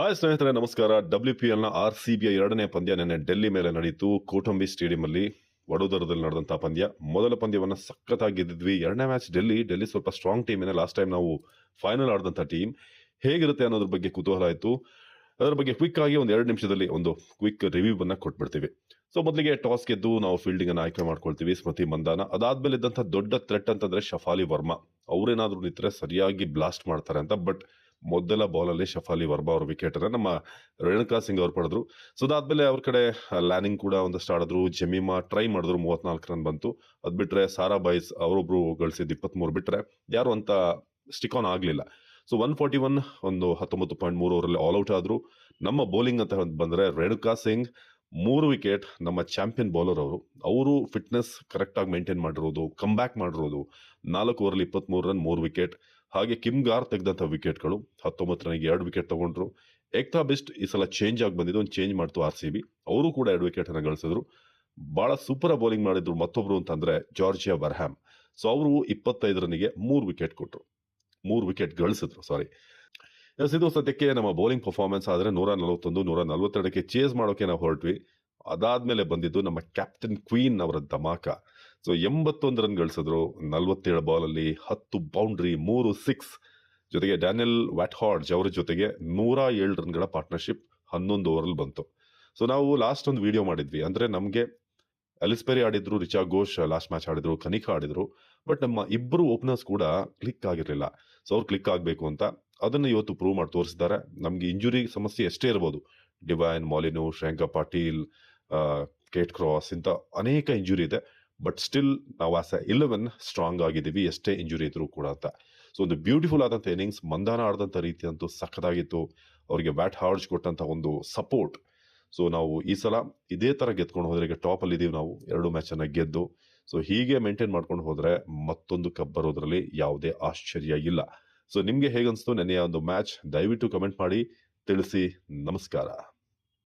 Hi ಸ್ನೇಹಿತರೆ, ನಮಸ್ಕಾರ. W P ಎಲ್ನ ಆರ್ ಸಿ ಬಿಯ ಎರಡನೇ ಪಂದ್ಯ ನಿನ್ನೆ ಡೆಲ್ಲಿ ಮೇಲೆ ನಡೆಯಿತು ಕೋಟಂಬಿ ಸ್ಟೇಡಿಯಂ ಅಲ್ಲಿ ವಡೋದರದಲ್ಲಿ ನಡೆದಂತಹ ಪಂದ್ಯ. ಮೊದಲ ಪಂದ್ಯವನ್ನು ಸಖತ್ತಾಗಿ ಗೆದ್ದಿದ್ವಿ. ಎರಡನೇ ಮ್ಯಾಚ್ ಡೆಲ್ಲಿ. ಡೆಲ್ಲಿ ಸ್ವಲ್ಪ ಸ್ಟ್ರಾಂಗ್ ಟೀಮ್ ಏನೇ ಲಾಸ್ಟ್ ಟೈಮ್ ನಾವು ಫೈನಲ್ ಆಡಿದಂಥ ಟೀಮ್ ಹೇಗಿರುತ್ತೆ ಅನ್ನೋದ್ರ ಬಗ್ಗೆ ಕುತೂಹಲ ಆಯಿತು. ಅದರ ಬಗ್ಗೆ ಕ್ವಿಕ್ ಆಗಿ ಒಂದು ಎರಡು ನಿಮಿಷದಲ್ಲಿ ಒಂದು ಕ್ವಿಕ್ ರಿವ್ಯೂ ಅನ್ನ ಕೊಟ್ಬಿಡ್ತೀವಿ. ಸೊ ಮೊದಲಿಗೆ ಟಾಸ್ ಗೆದ್ದು ನಾವು ಫೀಲ್ಡಿಂಗ್ ಅನ್ನು ಆಯ್ಕೆ ಮಾಡ್ಕೊಳ್ತೀವಿ, ಸ್ಮೃತಿ ಮಂದಾನ. ಅದಾದ್ಮೇಲೆ ಇದ್ದಂಥ ದೊಡ್ಡ ಥ್ರೆಟ್ ಅಂತಂದ್ರೆ ಶಫಾಲಿ ವರ್ಮಾ. ಅವರೇನಾದರೂ ನಿಂತರೆ ಸರಿಯಾಗಿ ಬ್ಲಾಸ್ಟ್ ಮಾಡ್ತಾರೆ ಅಂತ ಬಟ್ ಮೊದಲ ಬಾಲಲ್ಲಿ ಶಫಾಲಿ ವರ್ಮಾ ಅವ್ರ ವಿಕೆಟ್ ಅನ್ನ ನಮ್ಮ ರೇಣುಕಾ ಸಿಂಗ್ ಅವ್ರು ಪಡೆದ್ರು. ಸೊ ಅದಾದ್ಮೇಲೆ ಅವ್ರ ಕಡೆ ಲ್ಯಾನಿಂಗ್ ಕೂಡ ಒಂದಷ್ಟು ಆಡಿದ್ರು ಜಮೀಮಾ ಟ್ರೈ ಮಾಡಿದ್ರು, ಮೂವತ್ನಾಲ್ಕು ರನ್ ಬಂತು. ಅದ್ ಬಿಟ್ರೆ ಸಾರಾ ಬೈಸ್ ಅವರೊಬ್ರು ಗಳಿಸಿದ್ದು ಇಪ್ಪತ್ಮೂರು ಬಿಟ್ರೆ ಯಾರು ಅಂತ ಸ್ಟಿಕ್ ಆನ್ ಆಗ್ಲಿಲ್ಲ. ಸೊ ಒನ್ ಫಾರ್ಟಿ ಒನ್ ಒಂದು ಹತ್ತೊಂಬತ್ತು ಪಾಯಿಂಟ್ ಮೂರು ಓವರಲ್ಲಿ ಆಲ್ ಔಟ್ ಆದ್ರು. ನಮ್ಮ ಬೌಲಿಂಗ್ ಅಂತ ಬಂದ್ರೆ ರೇಣುಕಾ ಸಿಂಗ್ ಮೂರು ವಿಕೆಟ್ ನಮ್ಮ ಚಾಂಪಿಯನ್ ಬೌಲರ್ ಅವರು. ಅವರು ಫಿಟ್ನೆಸ್ ಕರೆಕ್ಟ್ ಆಗಿ ಮೇಂಟೈನ್ ಮಾಡಿರೋದು ಕಮ್ ಬ್ಯಾಕ್ ಮಾಡಿರೋದು. ನಾಲ್ಕು ಓವರ್ಲಿ ಇಪ್ಪತ್ಮೂರು ರನ್, ಮೂರು ವಿಕೆಟ್. ಹಾಗೆ ಕಿಮ್ ಗಾರ್ ತೆಗೆದಂಥ ವಿಕೆಟ್ಗಳು, ಹತ್ತೊಂಬತ್ತು ರನ್ಗೆ ಎರಡು ವಿಕೆಟ್ ತಗೊಂಡ್ರು. ಏಕ್ತಾ ಬೆಸ್ಟ್ ಈ ಸಲ ಚೇಂಜ್ ಆಗಿ ಬಂದಿದ್ದು ಒಂದು ಚೇಂಜ್ ಮಾಡ್ತು ಆರ್ ಸಿ ಬಿ ಅವರು ಕೂಡ ಎರಡು ವಿಕೆಟ್ ಅನ್ನ ಗಳಿಸಿದ್ರು. ಬಹಳ ಸೂಪರ್ ಬೌಲಿಂಗ್ ಮಾಡಿದ್ರು ಮತ್ತೊಬ್ರು ಅಂತಂದ್ರೆ ಜಾರ್ಜಿಯಾ ಬರ್ಹ್ಯಾಮ್. ಸೊ, ಅವರು ಇಪ್ಪತ್ತೈದು ರನ್ನಿಗೆ ಮೂರು ವಿಕೆಟ್ ಕೊಟ್ಟರು ಮೂರು ವಿಕೆಟ್ ಗಳಿಸಿದ್ರು ಸಾರಿ ಇದು ಸದ್ಯಕ್ಕೆ ನಮ್ಮ ಬೌಲಿಂಗ್ ಪರ್ಫಾರ್ಮೆನ್ಸ್ ಆದರೆ ನೂರ ನಲವತ್ತೊಂದು, ನೂರ ನಲವತ್ತೆರಡಕ್ಕೆ ಚೇಸ್ ಮಾಡೋಕೆ ನಾವು ಹೊರಟ್ವಿ. ಅದಾದ್ಮೇಲೆ ಬಂದಿದ್ದು ನಮ್ಮ ಕ್ಯಾಪ್ಟನ್ ಕ್ವೀನ್ ಅವರ ಧಮಾಕ. ಸೊ ಎಂಬತ್ತೊಂದು ರನ್ ಗಳಿಸಿದ್ರು. ನಲ್ವತ್ತೇಳು ಬಾಲಲ್ಲಿ ಹತ್ತು ಬೌಂಡ್ರಿ ಮೂರು ಸಿಕ್ಸ್ ಜೊತೆಗೆ ಡ್ಯಾನಿಯಲ್ ವ್ಯಾಟ್ಹಾರ್ಡ್ಜ್ ಅವರ ಜೊತೆಗೆ ನೂರ ಏಳು ರನ್ಗಳ ಪಾರ್ಟ್ನರ್ಶಿಪ್ ಹನ್ನೊಂದು ಓವರಲ್ಲಿ ಬಂತು. ಸೊ ನಾವು ಲಾಸ್ಟ್ ಒಂದು ವಿಡಿಯೋ ಮಾಡಿದ್ವಿ. ಅಂದ್ರೆ ನಮಗೆ ಅಲಿಸ್ಪೆರಿ ಆಡಿದ್ರು ರಿಚಾ ಘೋಷ್ ಲಾಸ್ಟ್ ಮ್ಯಾಚ್ ಆಡಿದ್ರು ಕನಿಕಾ ಆಡಿದ್ರು. ಬಟ್ ನಮ್ಮ ಇಬ್ಬರು ಓಪನರ್ಸ್ ಕೂಡ ಕ್ಲಿಕ್ ಆಗಿರಲಿಲ್ಲ. ಸೊ ಅವ್ರು ಕ್ಲಿಕ್ ಆಗಬೇಕು ಅಂತ ಅದನ್ನು ಇವತ್ತು ಪ್ರೂವ್ ಮಾಡಿ ತೋರಿಸಿದ್ದಾರೆ. ನಮಗೆ ಇಂಜುರಿ ಸಮಸ್ಯೆ ಎಷ್ಟೇ ಇರ್ಬೋದು ಡಿವೈನ್ ಮಾಲಿನು ಶ್ರೇಯಾಂಕ ಪಾಟೀಲ್ ಕೇಟ್ ಕ್ರಾಸ್ ಇಂಥ ಅನೇಕ ಇಂಜುರಿ ಇದೆ. ಬಟ್ ಸ್ಟಿಲ್ ನಾವು ಆಸ್ ಎ ಇಲೆವೆನ್ ಸ್ಟ್ರಾಂಗ್ ಆಗಿದ್ದೀವಿ, ಎಷ್ಟೇ ಇಂಜುರಿ ಇದ್ರು ಕೂಡ ಅಂತ. ಸೊ ಒಂದು ಬ್ಯೂಟಿಫುಲ್ ಆದಂಥ ಇನಿಂಗ್ಸ್ ಮಂದಾನ ಆಡಿದಂಥ ರೀತಿ ಅಂತೂ ಸಖತ್ತಾಗಿತ್ತು. ಅವರಿಗೆ ಬ್ಯಾಟ್ ಹಾರ್ಜ್ ಕೊಟ್ಟಂತ ಒಂದು ಸಪೋರ್ಟ್ ಸೊ ನಾವು ಈ ಸಲ ಇದೇ ತರ ಗೆದ್ಕೊಂಡು ಹೋದ್ರೆ ಈಗ ಟಾಪ್ ಅಲ್ಲಿ ಇದೀವಿ ನಾವು, ಎರಡು ಮ್ಯಾಚ್ ಅನ್ನ ಗೆದ್ದು. ಸೊ ಹೀಗೆ ಮೇಂಟೈನ್ ಮಾಡ್ಕೊಂಡು ಹೋದ್ರೆ ಮತ್ತೊಂದು ಕಪ್ ಬರೋದ್ರಲ್ಲಿ ಯಾವುದೇ ಆಶ್ಚರ್ಯ ಇಲ್ಲ. ಸೊ ನಿಮಗೆ ಹೇಗನ್ಸ್ತು? ನೆನೆಯ ಒಂದು ಮ್ಯಾಚ್ ದಯವಿಟ್ಟು ಕಮೆಂಟ್ ಮಾಡಿ. ತಿಳಿಸಿ. ನಮಸ್ಕಾರ.